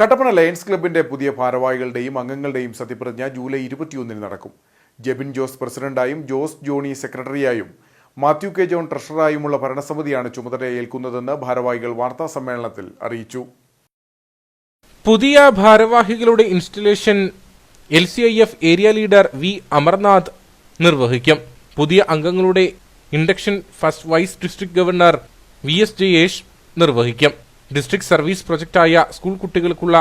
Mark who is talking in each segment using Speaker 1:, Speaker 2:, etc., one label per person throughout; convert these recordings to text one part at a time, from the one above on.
Speaker 1: Kattappana lions ക്ലബിന്റെ പുതിയ ഭാരവാഹികളുടെയും അംഗങ്ങളുടെയും സത്യപ്രതിജ്ഞ ജൂലൈ ഇരുപത്തിയൊന്നിന് നടക്കും. ജെബിൻ ജോസ് പ്രസിഡന്റായും ജോസ് ജോണി സെക്രട്ടറിയായും മാത്യു കെ ജോൺ ട്രഷററായുമുള്ള ഭരണസമിതിയാണ് ചുമതല ഏൽക്കുന്നതെന്ന് ഭാരവാഹികൾ വാർത്താ സമ്മേളനത്തിൽ അറിയിച്ചു.
Speaker 2: പുതിയ ഭാരവാഹികളുടെ installation L C I F area leader V Amarnath നിർവഹിക്കും. പുതിയ അംഗങ്ങളുടെ induction first vice district governor V S Jayesh നിർവഹിക്കും. ഡിസ്ട്രിക്ട് സർവീസ് പ്രൊജക്റ്റായ സ്കൂൾ കുട്ടികൾക്കുള്ള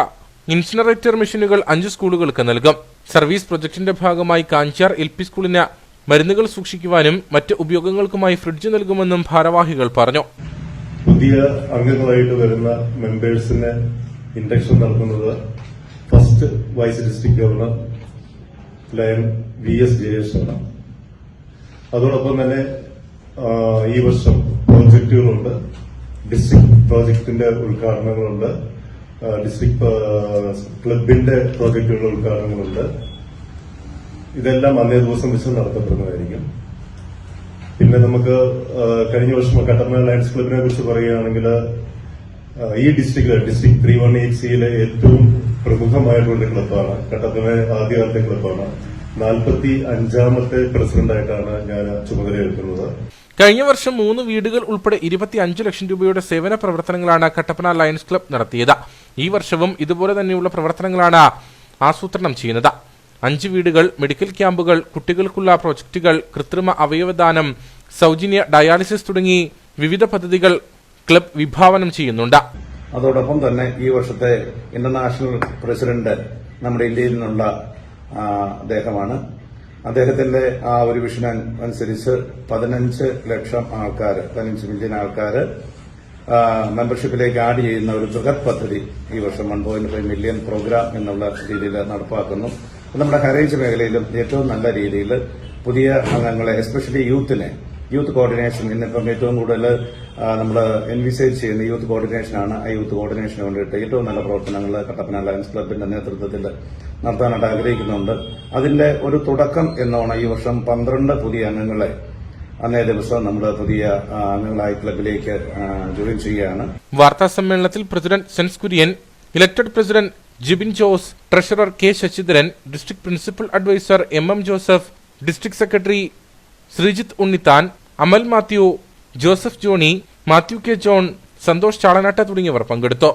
Speaker 2: ഇൻസിനറേറ്റർ മെഷീനുകൾ അഞ്ച് സ്കൂളുകൾക്ക് നൽകും. സർവീസ് പ്രൊജക്ടിന്റെ ഭാഗമായി കാഞ്ചാർ എൽ പി സ്കൂളിന് മരുന്നുകൾ സൂക്ഷിക്കുവാനും മറ്റ് ഉപയോഗങ്ങൾക്കുമായി ഫ്രിഡ്ജ് നൽകുമെന്നും ഭാരവാഹികൾ പറഞ്ഞു.
Speaker 3: പുതിയ അംഗങ്ങളായിട്ട് വരുന്ന മെമ്പേഴ്സിന് ഇൻഡക്ഷൻ നൽകുന്നത് first vice district governor lion V S Jayesh ആണ്. അതോടൊപ്പം തന്നെ ഈ വർഷം പ്രോജക്റ്റുകളുണ്ട്. ഡിസ്ട്രിക്ട് പ്രോജക്ടിന്റെ ഉദ്ഘാടനങ്ങളുണ്ട്. ഡിസ്ട്രിക്ട് ക്ലബിന്റെ പ്രോജക്റ്റുകളുടെ ഉദ്ഘാടനങ്ങളുണ്ട്. ഇതെല്ലാം അന്നേ ദിവസം വെച്ച് നടത്തപ്പെടുന്നതായിരിക്കും. പിന്നെ നമുക്ക് കഴിഞ്ഞ വർഷം കട്ടപ്പന ലയൺസ് ക്ലബിനെ കുറിച്ച് പറയുകയാണെങ്കിൽ ഈ ഡിസ്ട്രിക്റ്റിലെ ഡിസ്ട്രിക്ട് ത്രീ വൺ എയ്റ്റ് സിയിലെ ഏറ്റവും പ്രമുഖമായിട്ടുള്ള ക്ലബാണ് കട്ടപ്പന ആദ്യകാലത്തെ ക്ലബാണ് നാൽപ്പത്തി അഞ്ചാമത്തെ പ്രസിഡന്റായിട്ടാണ് ഞാൻ ചുമതലയേൽക്കുന്നത്.
Speaker 2: കഴിഞ്ഞ വർഷം മൂന്ന് വീടുകൾ ഉൾപ്പെടെ ഇരുപത്തി അഞ്ച് ലക്ഷം രൂപയുടെ സേവന പ്രവർത്തനങ്ങളാണ് കട്ടപ്പന ലയൺസ് ക്ലബ് നടത്തിയത്. ഈ വർഷവും ഇതുപോലെ തന്നെയുള്ള പ്രവർത്തനങ്ങളാണ് ആസൂത്രണം ചെയ്യുന്നത്. അഞ്ച് വീടുകൾ മെഡിക്കൽ ക്യാമ്പുകൾ കുട്ടികൾക്കുള്ള പ്രോജക്റ്റുകൾ കൃത്രിമ അവയവദാനം സൗജന്യ ഡയാലിസിസ് തുടങ്ങി വിവിധ പദ്ധതികൾ ക്ലബ് വിഭാവനം ചെയ്യുന്നുണ്ട്.
Speaker 4: അതോടൊപ്പം തന്നെ ഈ വർഷത്തെ ഇന്റർനാഷണൽ പ്രസിഡന്റ് നമ്മുടെ ഇന്ത്യയിൽ നിന്നുള്ള അദ്ദേഹമാണ്. അദ്ദേഹത്തിന്റെ ആ ഒരു വിഷൻ അനുസരിച്ച് പതിനഞ്ച് ലക്ഷം ആൾക്കാർ പതിനഞ്ച് മില്യൺ ആൾക്കാർ മെമ്പർഷിപ്പിലേക്ക് ആഡ് ചെയ്യുന്ന ഒരു ബൃഹത് പദ്ധതി ഈ വർഷം one point five million program എന്നുള്ള രീതിയിൽ നടപ്പാക്കുന്നു. നമ്മുടെ ഹൈറേഞ്ച് മേഖലയിലും ഏറ്റവും നല്ല രീതിയിൽ പുതിയ അംഗങ്ങളെ എസ്പെഷ്യലി യൂത്തിനെ യൂത്ത് കോർഡിനേഷൻ ഇന്നിപ്പം ഏറ്റവും കൂടുതൽ നമ്മൾ എൻവിസേജ് ചെയ്യുന്ന യൂത്ത് കോർഡിനേഷനാണ്. ആ യൂത്ത് കോർഡിനേഷന് വേണ്ടിയിട്ട് ഏറ്റവും നല്ല പ്രവർത്തനങ്ങൾ കട്ടപ്പന ലയൻസ് ക്ലബിന്റെ നേതൃത്വത്തിൽ നടത്താനായിട്ട് ആഗ്രഹിക്കുന്നുണ്ട്. അതിന്റെ ഒരു തുടക്കം എന്നോണം ഈ വർഷം പന്ത്രണ്ട് പുതിയ അംഗങ്ങളെ അന്നേ ദിവസം നമ്മൾ പുതിയ അംഗങ്ങളായി ക്ലബിലേക്ക് ജോയിൻ ചെയ്യുകയാണ്.
Speaker 2: വാർത്താ സമ്മേളനത്തിൽ president Sens Kurian elected president Jibin Jose treasurer K Sasidharan district principal adviser M M Joseph district secretary Sreejith Unnithan Amal Mathew Joseph Johny Mathew K John Santhosh Chalanatta തുടങ്ങിയവർ പങ്കെടുത്തു.